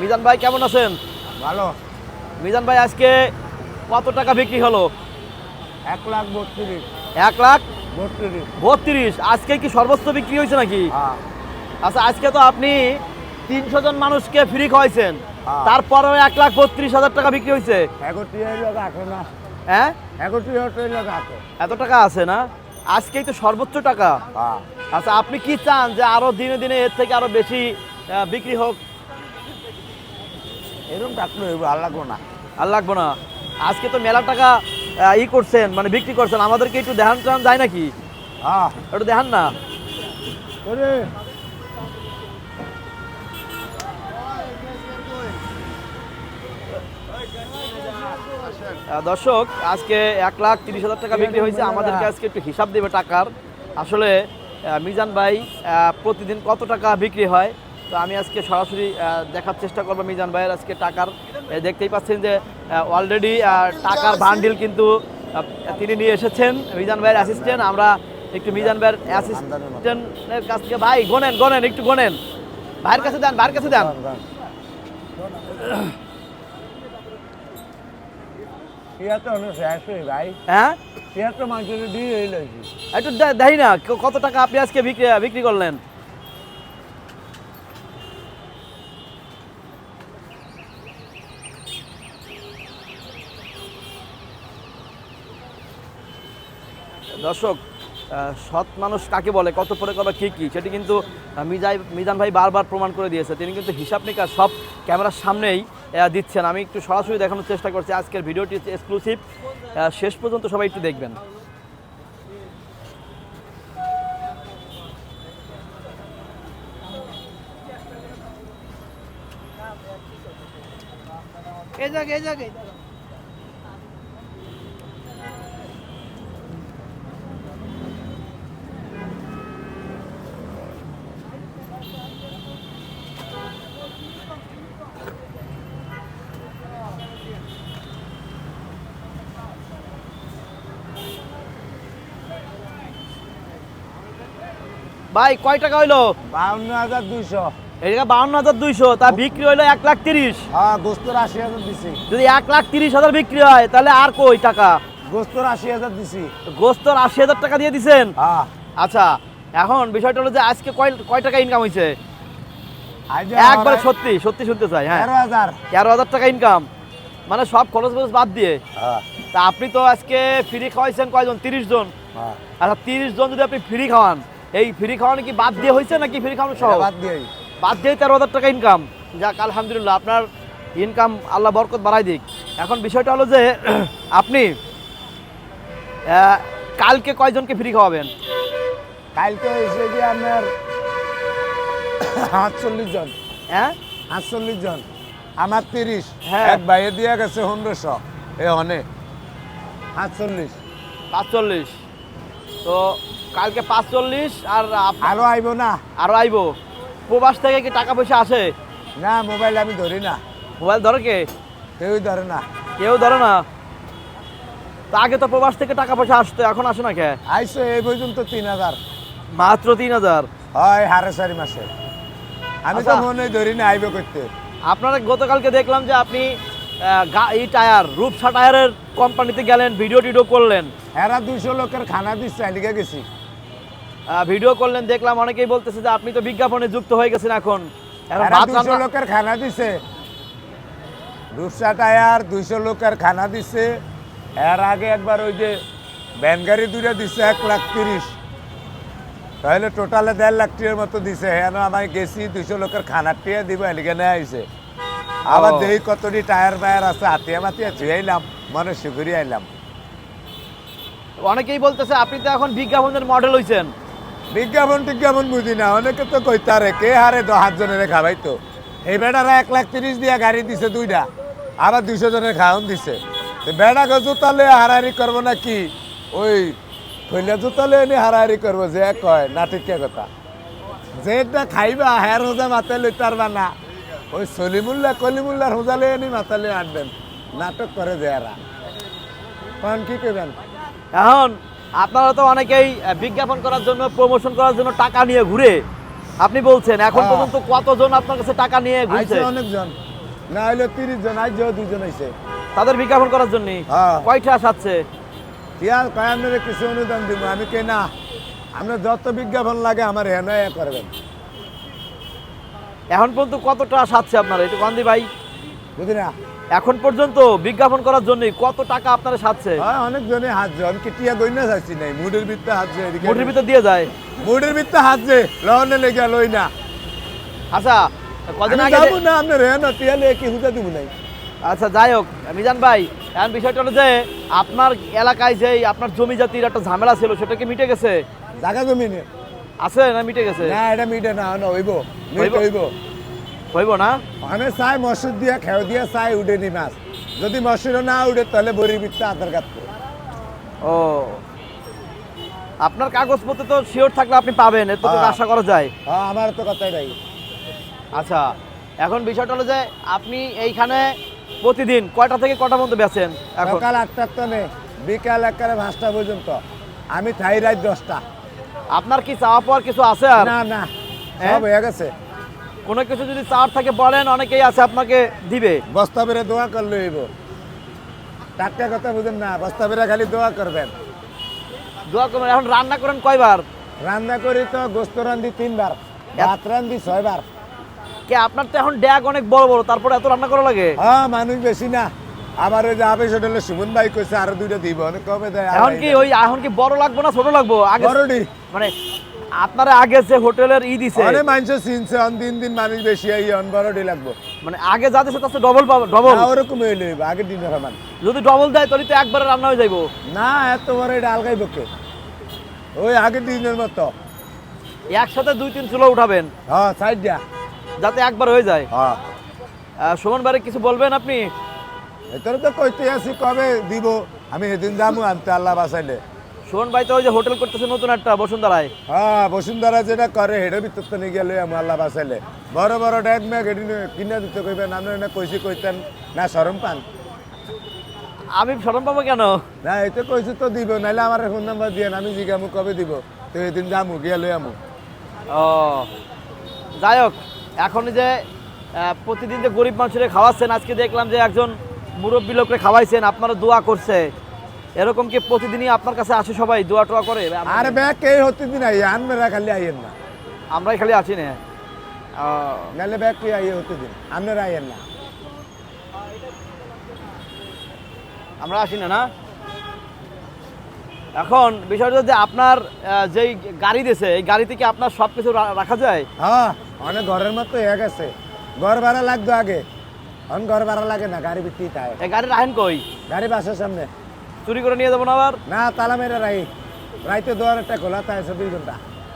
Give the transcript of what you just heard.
মিজান ভাই কেমন আছেন? ভালো। মিজান ভাই আজকে কত টাকা বিক্রি হলো? এক লাখ বত্রিশ। এক লাখ বত্রিশ। বত্রিশ। আজকে কি সর্বোচ্চ বিক্রি হয়েছে নাকি? হ্যাঁ। আচ্ছা আজকে তো আপনি তিনশো জন মানুষকে ফ্রি খাওয়াইছেন। হ্যাঁ। তারপরেও এক লাখ বত্রিশ হাজার টাকা বিক্রি হয়েছে। হ্যাঁ? এত টাকা আছে না? আজকেই তো সর্বোচ্চ টাকা। হ্যাঁ। আচ্ছা আপনি কি চান যে আরও দিনে দিনে এর থেকে আরও বেশি বিক্রি হোক? এরকম হইব আর লাগবো না আর লাগবো না। আজকে তো মেলা টাকা ই করছেন মানে বিক্রি করছেন আমাদেরকে একটু দেখান টান যায় নাকি? হ্যাঁ একটু দেখান না? ওরে দর্শক আজকে এক লাখ তিরিশ হাজার টাকা বিক্রি হয়েছে। আমাদেরকে আজকে একটু হিসাব দেবে টাকার। আসলে মিজান ভাই আহ, প্রতিদিন কত টাকা বিক্রি হয়? তো আমি আজকে সরাসরি দেখার চেষ্টা করব মিজান ভাইয়ের আজকে টাকার। দেখতেই পাচ্ছেন যে অলরেডি টাকার বান্ডিল কিন্তু তিনি নিয়ে এসেছেন। মিজান ভাইয়ের অ্যাসিস্ট্যান্ট আমরা একটু মিজান ভাইয়ের অ্যাসিস্ট্যান্টের কাছ থেকে ভাই গোনেন গোনেন একটু গোনেন। ভাইয়ের কাছে দেন ভাইয়ের কাছে দেন। হ্যাঁ? দিয়ে না কত টাকা আপনি আজকে বিক্রি বিক্রি করলেন? দর্শক সৎ মানুষ কাকে বলে, কত পরে করবে কী কী, সেটি কিন্তু মিজাই মিজান ভাই বারবার প্রমাণ করে দিয়েছে। তিনি কিন্তু হিসাব নিকাশ সব ক্যামেরার সামনেই দিচ্ছেন। আমি একটু সরাসরি দেখানোর চেষ্টা করছি আজকের ভিডিওটি এক্সক্লুসিভ শেষ পর্যন্ত সবাই একটু দেখবেন। এই জায়গায় এই জায়গায়। ভাই কয় টাকা হইল? বাউন্ন হাজার দুইশো। এটা বাউন্ন হাজার দুইশো তা বিক্রি হইল এক লাখ তিরিশ। হ্যাঁ গোস্তর আশি হাজার দিছি। যদি এক লাখ তিরিশ হাজার বিক্রি হয় তাহলে আর কই টাকা? গোস্তর আশি হাজার দিছি। গোস্তর আশি হাজার টাকা দিয়ে দিছেন? হ্যাঁ। আচ্ছা এখন বিষয়টা হলো যে আজকে কয় কয় টাকা ইনকাম হয়েছে আজ একবারে সত্যি সত্যি শুনতে চাই হ্যাঁ। তেরো হাজার। তেরো হাজার টাকা ইনকাম মানে সব খরচ খরচ বাদ দিয়ে। তা আপনি তো আজকে ফ্রি খাওয়াইছেন কয়জন? তিরিশ জন। আচ্ছা তিরিশ জন যদি আপনি ফ্রি খাওয়ান এই ফ্রি খাওয়ানো কি বাদ দিয়ে হয়েছে নাকি ফ্রি খাওয়ানো সহ? বাদ দিয়ে বাদ দিয়ে তেরো হাজার টাকা ইনকাম যাক আলহামদুলিল্লাহ আপনার ইনকাম আল্লাহ বরকত বাড়াই দিক। এখন বিষয়টা হলো যে আপনি কালকে কয়জনকে ফ্রি খাওয়াবেন? কালকে হয়েছে যে আপনার আটচল্লিশ জন। হ্যাঁ? আটচল্লিশ জন। আমার তিরিশ। হ্যাঁ। এক বাইরে দিয়ে গেছে পনেরোশো। এ অনেক আটচল্লিশ পাঁচচল্লিশ তো কালকে পাঁচচল্লিশ আর আপ- আরও আইব না। আরও আইবো। প্রবাস থেকে কি টাকা পয়সা আসে? না মোবাইল আমি ধরি না। মোবাইল ধরে কে? কেউই ধরে না। কেউ ধরে না? তা আগে তো প্রবাস থেকে টাকা পয়সা আসতো এখন আসে না কে? আইসো এই পর্যন্ত তিন হাজার। মাত্র তিন হাজার? হয় হারে চারি মাসে। আমি তো আচ্ছা। মনে ধরি না আইব করতে। আপনারা গতকালকে দেখলাম যে আপনি এই টায়ার রূপসা টায়ারের কোম্পানিতে গেলেন ভিডিও টিডিও করলেন। এরা দুইশো লোকের খানা দিচ্ছে লিখে গেছি। ভিডিও করলেন দেখলাম অনেকেই বলতেছে যে আপনি তো বিজ্ঞাপনে যুক্ত হয়ে গেছেন এখন। লোকের খানা দিছে। রূপসা টায়ার দুইশো লোকের খানা দিছে। এর আগে একবার ওই যে ভ্যান গাড়ি দুইটা দিছে এক লাখ তিরিশ। তাহলে টোটালে দেড় লাখ টিয়ার মতো দিছে। হেন আমি গেছি দুইশো লোকের খানার টিয়া দিব এলিকে নিয়ে আইছে আবার। দেহি কতটি টায়ার বায়ার আছে হাতিয়া মাতিয়া ছুঁয়ে আইলাম মনে সুখুরি আইলাম। অনেকেই বলতেছে আপনি তো এখন বিজ্ঞাপনের মডেল হইছেন। বিজ্ঞাপন টিজ্ঞাপন বুঝি না, অনেকে তো কইতারে, কে হারে দশ হাত জনের খাবাই তো? এই বেটারা এক লাখ তিরিশ দিয়া গাড়ি দিছে দুইটা আবার দুইশো জনের খাওয়ান দিছে। তো বেড়াকে জুতালে হারাহারি করব না কি ওই থইলে জুতালে এনে হারাহারি করব যে কয় নাটকীয় কথা? যে যেটা খাইবা হ্যার হোজা মাথায় লইতে পারবা না। ওই সলিমুল্লাহ কলিমুল্লার হোজালে এনে মাথালে আনবেন। নাটক করে যে এরা। কন কি করবেন এখন আপনারা তো অনেকেই বিজ্ঞাপন করার জন্য প্রমোশন করার জন্য টাকা নিয়ে ঘুরে। আপনি বলছেন এখন হ্যাঁ। পর্যন্ত কতজন আপনার কাছে টাকা নিয়ে ঘুরছে? অনেকজন। না হইলে তিরিশ জন আজ দুজন আইছে। তাদের বিজ্ঞাপন করার জন্য? হ্যাঁ। কয়টা সাচ্ছে টিয়া কয় আপনারা কিছু অনুদান দিব? আমি কে না। আপনার যত বিজ্ঞাপন লাগে আমার হেন করবেন। এখন পর্যন্ত কতটা সাচ্ছে আপনার? একটু গান্ধী ভাই। বুঝি না। এখন পর্যন্ত বিজ্ঞাপন করার জন্য কত টাকা আপনারা সাচ্ছে হয় অনেকজনে হাত যে আমি টিয়া গই না যাচ্ছি নাই? মুডের যে এদিকে। মুঠির ভিতর দিয়ে যায়? মুডের ভিত্তে হাত যে লহনে লেগে লই না। আচ্ছা কদিন আগে যাব না আপনার হেন টিয়া লেগে কি হুজা দিব নাই? আচ্ছা যাই হোক মিজান ভাই এখন বিষয়টা হলো যে আপনার এলাকায় যে আপনার জমি জাতির একটা ঝামেলা ছিল সেটা কি মিটে গেছে? জায়গা জমি নে আছে না মিটে গেছে? না এটা মিটে না না হইব। মিট হইব? হইব হইব না? আমি চাই মসুর দিয়া খেও দিয়া চাই উঠে নি মাছ। যদি মসুরও না উঠে তাহলে বড়ির ভিত্তে আধার কার্ড ও। আপনার কাগজপত্র তো শিওর থাকলে আপনি পাবেন এত তো হ্যাঁ। আশা করা যায়। হ্যাঁ আমার তো কথাই নাই। আচ্ছা এখন বিষয়টা হলো যে আপনি এইখানে প্রতিদিন কয়টা থেকে কটা পর্যন্ত বেচেন এখন? সকাল আটটার তনে বিকাল একেবারে পাঁচটা পর্যন্ত। আমি থাই রাত দশটা। আপনার কি চাওয়া পাওয়ার কিছু আছে আর? না না হ্যাঁ? সব হয়ে গেছে। কোনো কিছু যদি চাওয়ার থাকে বলেন অনেকেই আছে আপনাকে দিবে। বস্তা বেড়ে দোয়া করলে হইব। টাটকা কথা বুঝেন না বস্তা বেড়ে খালি দোয়া করবেন। দোয়া করবেন। এখন রান্না করেন কয়বার? রান্না করি তো গোস্ত রান্ধি তিনবার ভাত রান্ধি ছয়বার। কে আপনার তো এখন ড্যাগ অনেক বড় বড় তারপরে এত রান্না করা লাগে? হ্যাঁ মানুষ বেশি না। আবার ওই যে আবেশ হোটেলে সুমন ভাই কইছে আরও দুইটা দিব। অনেক কবে দেয় এখন কি ওই এখন কি বড় লাগবো না ছোট লাগবো? আগে বড়ডি মানে আপনারা আগে যে হোটেলের ই দিছে অনেক মানুষ চিনছে অন দিন দিন মানুষ বেশি আই অন বড়ডি লাগবো। মানে আগে যা দিছে তার ডবল পাবো ডবল না, ওরকম হইলে হইব আগের দিনের সমান যদি ডবল দেয় তাহলে তো একবারে রান্না হয়ে যাইবো। না এত বড় এটা আলগাই বকে ওই আগের দিনের মতো। একসাথে দুই তিন চুলো উঠাবেন হ্যাঁ সাইড দিয়া। যাতে একবার হয়ে যায়। হ্যাঁ। সুমন বারে কিছু বলবেন আপনি? এতরে তো কইতে আছি কবে দিব? আমি সেদিন যাব আনতে আল্লাহ বাঁচাইলে। সুমন ভাই তো ওই যে হোটেল করতেছে নতুন একটা বসুন্ধরায়। হ্যাঁ বসুন্ধরা যেটা করে হেডের ভিতর তো নিয়ে গেলে আমি আল্লাহ বাঁচাইলে বড় বড় ড্যাগ ম্যাগ এটি কিনে দিতে কইবেন আপনি না কইছি কইতেন না সরম পান? আমি শরম পাবো কেন? না এতে কইছি তো দিব নাইলে আমার ফোন নাম্বার দিয়ে আমি জিগামু কবে দিব? তো এদিন যামু গিয়ে লই আমু। ও যাই হোক এখন যে প্রতিদিন যে গরিব মানুষের খাওয়াচ্ছেন আজকে দেখলাম যে একজন মুরব্বী লোকরে খাওয়াইছেন আপনারা দোয়া করছে। এরকম কি প্রতিদিনই আপনার কাছে আসে সবাই দোয়া টোয়া করে? আর ব্যাগ কে হতে দিন আই আনমেরা খালি আইয়েন না। আমরাই খালি আছি না। ও, নাহলে ব্যাগ কে আইয়ে হতে দিন আপনারা আইয়েন না। আমরা আসি না না? এখন বিষয়টা যে আপনার যেই গাড়ি দিয়েছে এই গাড়িতে কি আপনার সব কিছু রাখা যায়? হ্যাঁ অনেক ঘরের মতো হয়ে গেছে ঘর ভাড়া লাগতো আগে এখন ঘর ভাড়া লাগে না গাড়ি বিক্রি তাই। গাড়ি রাখেন কই? গাড়ি বাসের সামনে। চুরি করে নিয়ে যাব না আবার? না, তালা মেরে রাই। রাইতে দোয়ার একটা খোলা তাই চব্বিশ ঘণ্টা।